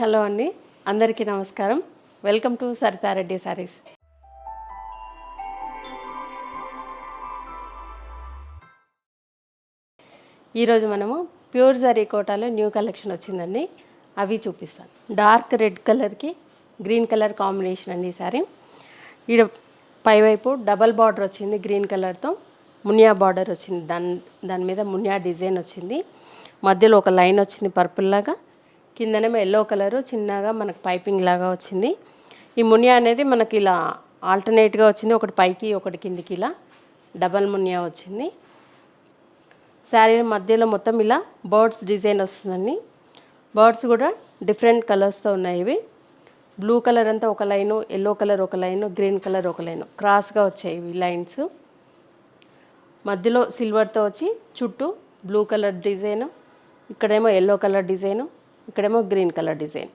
Hello అండి. అందరికీ నమస్కారం. వెల్కమ్ టు సరితారెడ్డి సారీస్ ఈరోజు మనము ప్యూర్ జరీ కోటాలో న్యూ కలెక్షన్ వచ్చిందండి. అవి చూపిస్తాను. డార్క్ రెడ్ కలర్కి గ్రీన్ కలర్ కాంబినేషన్ అండి ఈ సారీ. ఈడ పైవైపు డబల్ బార్డర్ వచ్చింది గ్రీన్ కలర్తో మునియా బార్డర్ వచ్చింది. దాని దాని మీద మునియా డిజైన్ వచ్చింది. మధ్యలో ఒక లైన్ వచ్చింది పర్పుల్ లాగా. కిందనేమో ఎల్లో కలరు చిన్నగా మనకు పైపింగ్ లాగా వచ్చింది. ఈ మునియా అనేది మనకి ఇలా ఆల్టర్నేట్గా వచ్చింది. ఒకటి పైకి ఒకటి కిందికి ఇలా డబల్ మునియా వచ్చింది. శారీ మధ్యలో మొత్తం ఇలా బర్డ్స్ డిజైన్ వస్తుందండి. బర్డ్స్ కూడా డిఫరెంట్ కలర్స్తో ఉన్నాయి ఇవి. బ్లూ కలర్ అంతా ఒక లైను ఎల్లో కలర్ ఒక లైను గ్రీన్ కలర్ ఒక లైను. క్రాస్గా వచ్చాయి ఇవి లైన్స్ మధ్యలో సిల్వర్తో వచ్చి చుట్టూ బ్లూ కలర్ డిజైను ఇక్కడేమో ఎల్లో కలర్ డిజైను ఇక్కడేమో గ్రీన్ కలర్ డిజైన్.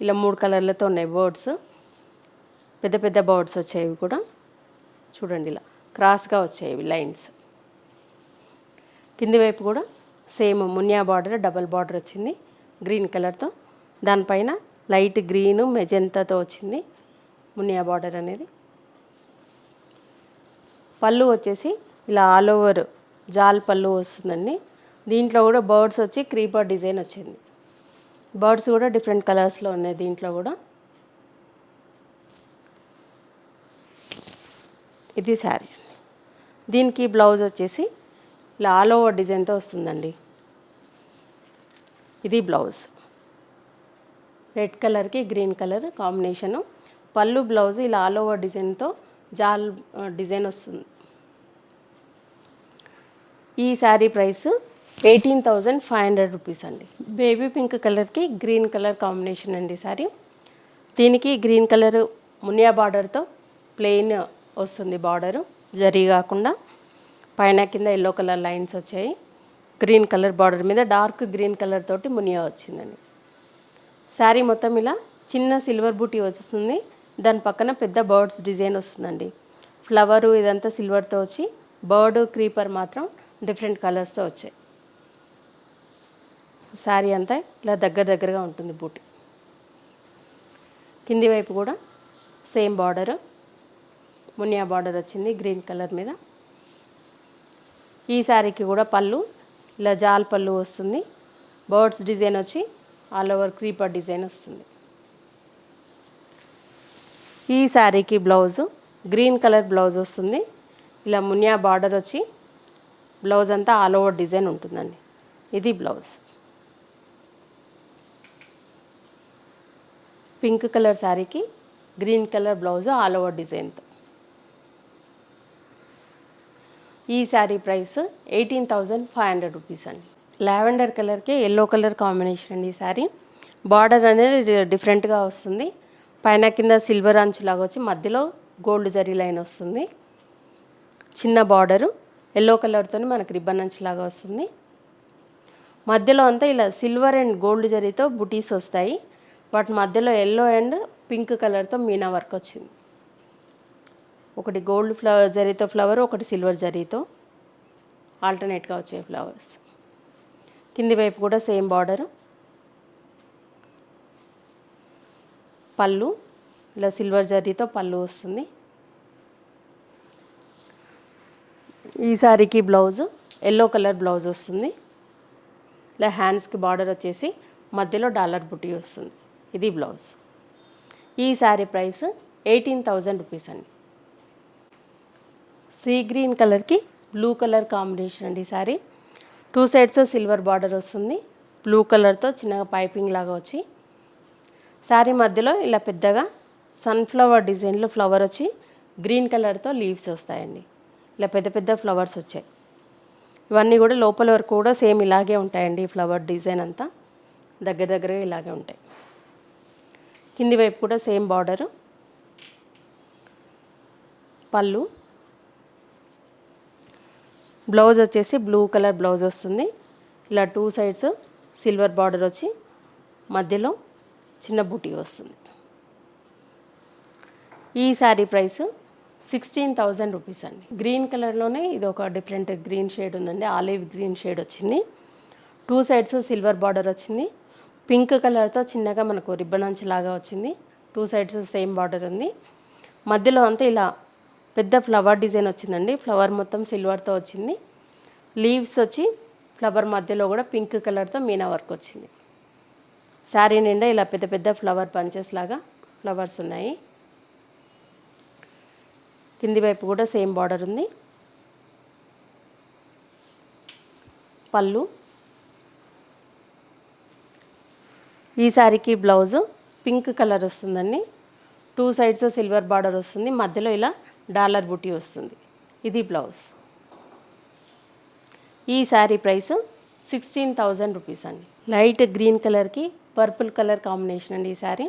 ఇలా మూడు కలర్లతో ఉన్నాయి బర్డ్స్. పెద్ద పెద్ద బర్డ్స్ వచ్చాయి కూడా. చూడండి ఇలా. క్రాస్గా వచ్చాయి లైన్స్. కింది వైపు కూడా సేమ్ మునియా బార్డర్ డబల్ బార్డర్ వచ్చింది గ్రీన్ కలర్తో. దానిపైన లైట్ గ్రీను మెజెంతాతో వచ్చింది మునియా బార్డర్ అనేది. పళ్ళు వచ్చేసి ఇలా ఆల్ ఓవర్ జాల్ పళ్ళు వస్తుందండి. దీంట్లో కూడా బర్డ్స్ వచ్చి క్రీపర్ డిజైన్ వచ్చింది. బర్డ్స్ కూడా డిఫరెంట్ కలర్స్లో ఉన్నాయి దీంట్లో కూడా. ఇది శారీ అండి. దీనికి బ్లౌజ్ వచ్చేసి ఇలా ఆల్ ఓవర్ డిజైన్తో వస్తుందండి. ఇది బ్లౌజ్. రెడ్ కలర్కి గ్రీన్ కలర్ కాంబినేషను. పళ్ళు బ్లౌజ్ ఇలా ఆల్ ఓవర్ డిజైన్తో జాల్ డిజైన్ వస్తుంది. ఈ sari price eighteen thousand five hundred rupees అండి. బేబీ పింక్ కలర్కి గ్రీన్ కలర్ కాంబినేషన్ అండి సారీ. దీనికి గ్రీన్ కలర్ మునియా బార్డర్తో ప్లెయిన్ వస్తుంది బార్డరు. జరీ కాకుండా పైన కింద ఎల్లో కలర్ లైన్స్ వచ్చాయి. గ్రీన్ కలర్ బార్డర్ మీద డార్క్ గ్రీన్ కలర్ తోటి మునియా వచ్చిందండి. శారీ మొత్తం ఇలా చిన్న సిల్వర్ బూటీ వస్తుంది దాని పక్కన పెద్ద బర్డ్స్ డిజైన్ వస్తుందండి. ఫ్లవరు ఇదంతా సిల్వర్తో వచ్చి బర్డ్ క్రీపర్ మాత్రం డిఫరెంట్ కలర్స్తో వచ్చాయి. శారీ అంతా ఇలా దగ్గర దగ్గరగా ఉంటుంది బూటి. కింది వైపు కూడా సేమ్ బార్డరు. మునియా బార్డర్ వచ్చింది గ్రీన్ కలర్ మీద. ఈ శారీకి కూడా పళ్ళు ఇలా జాల్ పళ్ళు వస్తుంది. బర్డ్స్ డిజైన్ వచ్చి ఆల్ ఓవర్ క్రీపర్ డిజైన్ వస్తుంది. ఈ శారీకి బ్లౌజు గ్రీన్ కలర్ బ్లౌజ్ వస్తుంది. ఇలా మునియా బార్డర్ వచ్చి బ్లౌజ్ అంతా ఆల్ ఓవర్ డిజైన్ ఉంటుందండి. ఇది బ్లౌజ్. పింక్ కలర్ శారీకి green colour blouse all over డిజైన్తో ఈ sari price eighteen thousand five hundred rupees అండి. లావెండర్ కలర్కి ఎల్లో కలర్ కాంబినేషన్ అండి ఈ శారీ. బార్డర్ అనేది డిఫరెంట్గా వస్తుంది. పైన కింద సిల్వర్ అంచులాగా వచ్చి మధ్యలో గోల్డ్ జరీ లైన్ వస్తుంది. చిన్న బార్డరు ఎల్లో కలర్తో మనకు రిబ్బన్ అంచులాగా వస్తుంది. మధ్యలో అంతా ఇలా సిల్వర్ అండ్ గోల్డ్ జరీతో బుటీస్ వస్తాయి. వాటి మధ్యలో ఎల్లో అండ్ పింక్ కలర్తో మీనా వర్క్ వచ్చింది. ఒకటి గోల్డ్ ఫ్లవర్ జరీతో ఫ్లవర్ ఒకటి సిల్వర్ జరీతో ఆల్టర్నేట్గా వచ్చే ఫ్లవర్స్ కింది వైపు కూడా సేమ్ బార్డరు పళ్ళు ఇలా సిల్వర్ జరీతో పళ్ళు వస్తుంది. ఈ శారీకి బ్లౌజ్ ఎల్లో కలర్ బ్లౌజ్ వస్తుంది. ఇలా హ్యాండ్స్కి బార్డర్ వచ్చేసి మధ్యలో డాలర్ బుట్టి వస్తుంది. ఇది బ్లౌజ్. ఈ sari price eighteen thousand rupees అండి. సీ గ్రీన్ కలర్కి బ్లూ కలర్ కాంబినేషన్ అండి sari. Two sides silver border వస్తుంది. బ్లూ కలర్తో చిన్నగా పైపింగ్ లాగా వచ్చి శారీ మధ్యలో ఇలా పెద్దగా సన్ఫ్లవర్ డిజైన్లో ఫ్లవర్ వచ్చి గ్రీన్ కలర్తో లీవ్స్ వస్తాయండి. ఇలా పెద్ద పెద్ద ఫ్లవర్స్ వచ్చాయి. ఇవన్నీ కూడా లోపల వరకు కూడా సేమ్ ఇలాగే ఉంటాయండి ఫ్లవర్ డిజైన్ అంతా. దగ్గర దగ్గరగా ఇలాగే ఉంటాయి. కింది వైపు కూడా సేమ్ బార్డరు. పళ్ళు. బ్లౌజ్ వచ్చేసి బ్లూ కలర్ బ్లౌజ్ వస్తుంది. ఇలా టూ సైడ్స్ సిల్వర్ బార్డర్ వచ్చి మధ్యలో చిన్న బూటీ వస్తుంది. ఈ sari price sixteen thousand rupees అండి. గ్రీన్ కలర్లోనే ఇది ఒక డిఫరెంట్ గ్రీన్ షేడ్ ఉందండి. ఆలివ్ గ్రీన్ షేడ్ వచ్చింది. టూ సైడ్స్ సిల్వర్ బార్డర్ వచ్చింది. పింక్ కలర్తో చిన్నగా మనకు రిబ్బన్ అంచు లాగా వచ్చింది. టూ సైడ్స్ సేమ్ బార్డర్ ఉంది. మధ్యలో అంతా ఇలా పెద్ద ఫ్లవర్ డిజైన్ వచ్చిందండి. ఫ్లవర్ మొత్తం సిల్వర్తో వచ్చింది. లీవ్స్ వచ్చి ఫ్లవర్ మధ్యలో కూడా పింక్ కలర్తో మీనా వర్క్ వచ్చింది. శారీ నిండా ఇలా పెద్ద పెద్ద ఫ్లవర్ పంచెస్ లాగా ఫ్లవర్స్ ఉన్నాయి. కింది వైపు కూడా సేమ్ బార్డర్ ఉంది. పళ్ళు. ఈ శారీకి బ్లౌజ్ పింక్ కలర్ వస్తుందండి. టూ సైడ్స్ సిల్వర్ బార్డర్ వస్తుంది. మధ్యలో ఇలా డాలర్ బుటీ వస్తుంది. ఇది బ్లౌజ్. ఈ sari price sixteen thousand rupees అండి. లైట్ గ్రీన్ కలర్కి పర్పుల్ కలర్ కాంబినేషన్ అండి ఈ శారీ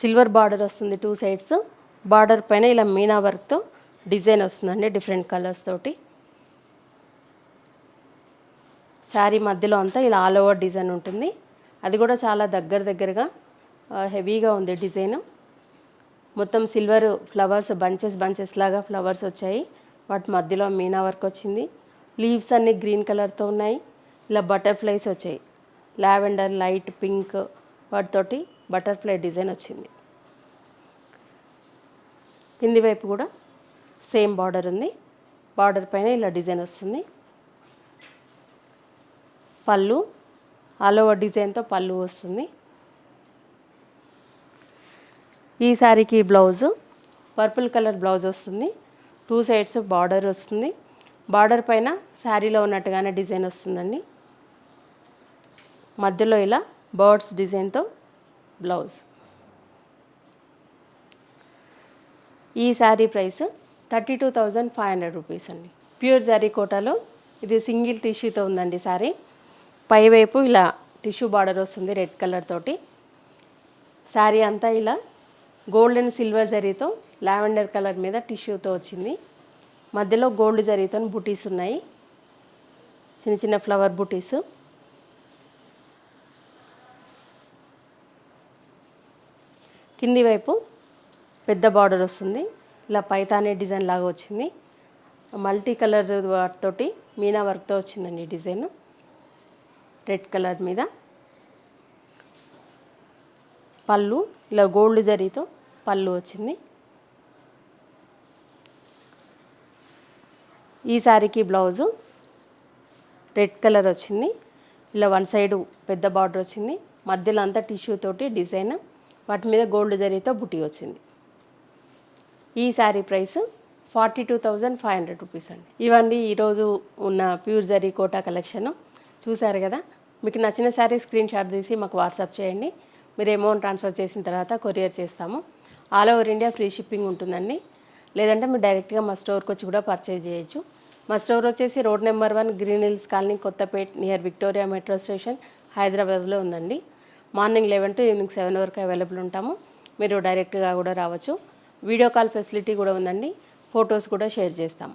సిల్వర్ బార్డర్ వస్తుంది టూ సైడ్స్. బార్డర్ పైన ఇలా మీనా వర్క్తో డిజైన్ వస్తుందండి డిఫరెంట్ కలర్స్ తోటి. శారీ మధ్యలో అంతా ఇలా ఆల్ ఓవర్ డిజైన్ ఉంటుంది. అది కూడా చాలా దగ్గర దగ్గరగా హెవీగా ఉంది డిజైన్. మొత్తం సిల్వర్ ఫ్లవర్స్ బంచెస్ బంచెస్ లాగా ఫ్లవర్స్ వచ్చాయి. వాటి మధ్యలో మీనా వర్క్ వచ్చింది. లీవ్స్ అన్ని గ్రీన్ కలర్తో ఉన్నాయి. ఇలా బటర్ఫ్లైస్ వచ్చాయి. లావెండర్ లైట్ పింక్ వాటితోటి బటర్ఫ్లై డిజైన్ వచ్చింది. కింది వైపు కూడా సేమ్ బార్డర్ ఉంది. బార్డర్ పైన ఇలా డిజైన్ వస్తుంది. పళ్ళు ఆల్ ఓవర్ డిజైన్తో పళ్ళు వస్తుంది. ఈ శారీకి బ్లౌజు పర్పుల్ కలర్ బ్లౌజ్ వస్తుంది. టూ సైడ్స్ బార్డర్ వస్తుంది. బార్డర్ పైన శారీలో ఉన్నట్టుగానే డిజైన్ వస్తుందండి. మధ్యలో ఇలా బర్డ్స్ డిజైన్తో బ్లౌజ్. ఈ sari price thirty two thousand five hundred rupees అండి. ప్యూర్ జారీ కోటాలో ఇది సింగిల్ టిష్యూతో ఉందండి శారీ పైవైపు ఇలా టిష్యూ బార్డర్ వస్తుంది రెడ్ కలర్ తోటి. శారీ అంతా ఇలా గోల్డ్ అండ్ సిల్వర్ జరీతో లావెండర్ కలర్ మీద టిష్యూతో వచ్చింది. మధ్యలో గోల్డ్ జరీతో బుటీస్ ఉన్నాయి. చిన్న చిన్న ఫ్లవర్ బుటీస్. కింది వైపు పెద్ద బార్డర్ వస్తుంది. ఇలా పైతానే డిజైన్ లాగా వచ్చింది. మల్టీ కలర్ వాటితోటి మీనా వర్క్తో వచ్చిందండి ఈ డిజైన్. రెడ్ కలర్ మీద. పళ్ళు ఇలా గోల్డ్ జరీతో పళ్ళు వచ్చింది. ఈ శారీకి బ్లౌజు రెడ్ కలర్ వచ్చింది. ఇలా వన్ సైడ్ పెద్ద బార్డర్ వచ్చింది. మధ్యలో అంతా టిష్యూ తోటి డిజైన్. వాటి మీద గోల్డ్ జరీతో బుటీ వచ్చింది. ఈ sari price forty two thousand five hundred rupees అండి. ఇవన్నీ ఈరోజు ఉన్న ప్యూర్ జరీ కోటా కలెక్షను. చూశారు కదా? మీకు నచ్చిన శారీ స్క్రీన్ షాట్ తీసి మాకు వాట్సాప్ చేయండి. మీరు అమౌంట్ ట్రాన్స్ఫర్ చేసిన తర్వాత కొరియర్ చేస్తాము. All over India free shipping ఉంటుందండి. లేదంటే మీరు డైరెక్ట్గా మా స్టోర్కి వచ్చి కూడా పర్చేజ్ చేయొచ్చు. మా స్టోర్ వచ్చేసి road number one green hills colony Kothapet near Victoria metro station హైదరాబాద్లో ఉందండి. Morning eleven to evening seven వరకు అవైలబుల్ ఉంటాము. మీరు డైరెక్ట్గా కూడా రావచ్చు. వీడియో కాల్ ఫెసిలిటీ కూడా ఉందండి. ఫొటోస్ కూడా షేర్ చేస్తాం